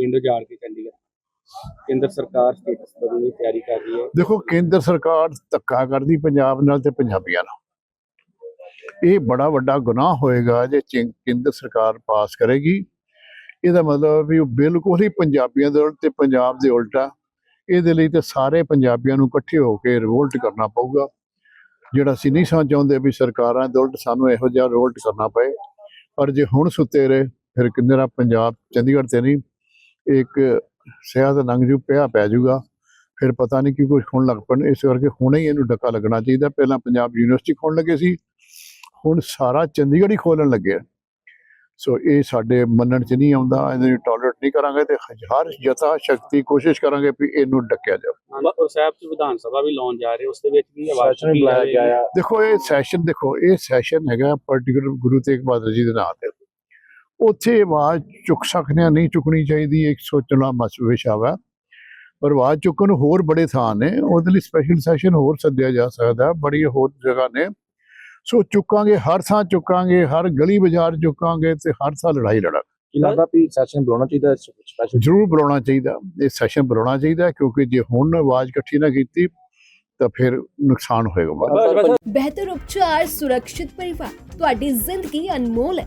ਪਿੰਡ ਉਜਾੜ ਕੇ ਚੰਡੀਗੜ੍ਹ। ਕੇਂਦਰ ਸਰਕਾਰ ਸਟੇਟਸ ਬਦਲਣ ਦੀ ਤਿਆਰੀ ਕਰ ਰਹੀ ਹੈ। ਦੇਖੋ, ਕੇਂਦਰ ਸਰਕਾਰ ਧੱਕਾ ਕਰਦੀ ਪੰਜਾਬ ਨਾਲ ਤੇ ਪੰਜਾਬੀਆਂ ਨਾਲ। ਇਹ ਬੜਾ ਵੱਡਾ ਗੁਨਾਹ ਹੋਏਗਾ ਜੇ ਕੇਂਦਰ ਸਰਕਾਰ ਪਾਸ ਕਰੇਗੀ। ਇਹਦਾ ਮਤਲਬ ਵੀ ਉਹ ਬਿਲਕੁਲ ਹੀ ਪੰਜਾਬੀਆਂ ਦੇ ਉਲਟ ਤੇ ਪੰਜਾਬ ਦੇ ਉਲਟਾ ਇਹਦੇ ਲਈ ਤੇ ਸਾਰੇ ਪੰਜਾਬੀਆਂ ਨੂੰ ਇਕੱਠੇ ਹੋ ਕੇ ਰਿਵੋਲਟ ਕਰਨਾ ਪਊਗਾ। ਜਿਹੜਾ ਅਸੀਂ ਨਹੀਂ ਸਾਂ ਚਾਹੁੰਦੇ ਵੀ ਸਰਕਾਰਾਂ ਦੇ ਉਲਟ ਸਾਨੂੰ ਇਹੋ ਜਿਹਾ ਰਿਵੋਲਟ ਕਰਨਾ ਪਏ। ਪਰ ਜੇ ਹੁਣ ਸੁੱਤੇ ਰਹੇ, ਫਿਰ ਕਿੰਨੇਰਾ ਪੰਜਾਬ ਚੰਡੀਗੜ੍ਹ ਤੇ ਨਹੀਂ ਇੱਕ ਸਿਆਸਤ ਲੰਘ ਜੂ ਪਿਆ ਪੈ ਜਾਊਗਾ ਫਿਰ ਪਤਾ ਨਹੀਂ ਕੀ ਕੁਝ ਹੋਣ ਲੱਗ ਪੈਣ ਇਸ ਕਰਕੇ ਹੁਣੇ ਹੀ ਇਹਨੂੰ ਡੱਕਾ ਲੱਗਣਾ ਚਾਹੀਦਾ। ਪਹਿਲਾਂ ਪੰਜਾਬ ਯੂਨੀਵਰਸਿਟੀ ਖੋਲ੍ਹਣ ਲੱਗੇ ਸੀ ਹੁਣ ਸਾਰਾ ਚੰਡੀਗੜ੍ਹ ਹੀ ਖੋਲਣ ਲੱਗੇ ਆ। ਸੋ ਇਹ ਸਾਡੇ ਮੰਨਣ 'ਚ ਨਹੀਂ ਆਉਂਦਾ ਇਹਨੂੰ ਟੋਲਰੇਟ ਨਹੀਂ ਕਰਾਂਗੇ ਤੇ ਹਰ ਯਥਾ ਸ਼ਕਤੀ ਕੋਸ਼ਿਸ਼ ਕਰਾਂਗੇ ਵੀ ਇਹਨੂੰ ਡੱਕਿਆ ਜਾਵੇ। ਅਨੰਦਪੁਰ ਸਾਹਿਬ ਚ ਵਿਧਾਨ ਸਭਾ ਵੀ ਲਾਉਣ ਜਾ ਰਹੇ ਉਸ ਦੇ ਵਿੱਚ ਵੀ ਆਵਾਜ਼ ਆ। ਦੇਖੋ ਇਹ ਸੈਸ਼ਨ ਦੇਖੋ ਇਹ ਸੈਸ਼ਨ ਹੈਗਾ ਪਾਰਟਿਕੂਲਰ ਗੁਰੂ ਤੇਗ ਬਹਾਦਰ ਜੀ ਦੇ ਨਾਂ ਤੇ। ਉੱਥੇ ਆਵਾਜ਼ ਚੁੱਕ ਸਕਦੇ ਆ ਨਹੀਂ ਚੁੱਕਣੀ ਚਾਹੀਦੀ ਇੱਕ ਸੋਚਣਾ ਮਸ ਵਿਸ਼ਾ ਵਾ। ਪਰ ਆਵਾਜ਼ ਚੁੱਕਣ ਨੂੰ ਹੋਰ ਬੜੇ ਥਾਂ ਨੇ ਉਹਦੇ ਲਈ ਸਪੈਸ਼ਲ ਸੈਸ਼ਨ ਹੋਰ ਸੱਦਿਆ ਜਾ ਸਕਦਾ ਬੜੀ ਹੋਰ ਜਗ੍ਹਾ ਨੇ। ਸੋ ਚੁੱਕਾਂਗੇ ਹਰ ਥਾਂ ਚੁੱਕਾਂਗੇ ਹਰ ਗਲੀ ਬਾਜ਼ਾਰ ਚੁੱਕਾਂਗੇ ਤੇ ਹਰ ਸਾਲ ਲੜਾਈ ਲੜਾਂਗੇ। ਲੱਗਦਾ ਵੀ ਸੈਸ਼ਨ ਬੁਲਾਉਣਾ ਚਾਹੀਦਾ ਸਪੈਸ਼ਲ ਜ਼ਰੂਰ ਬੁਲਾਉਣਾ ਚਾਹੀਦਾ ਇਹ ਸੈਸ਼ਨ ਬੁਲਾਉਣਾ ਚਾਹੀਦਾ ਕਿਉਂਕਿ ਜੇ ਹੁਣ ਆਵਾਜ਼ ਇਕੱਠੀ ਨਾ ਕੀਤੀ ਤਾਂ ਫਿਰ ਨੁਕਸਾਨ ਹੋਏਗਾ। ਬਿਹਤਰ ਉਪਚਾਰ ਸੁਰੱਖਿਅਤ ਪਰਿਵਾਰ ਤੁਹਾਡੀ ਜ਼ਿੰਦਗੀ ਅਨਮੋਲ ਹੈ।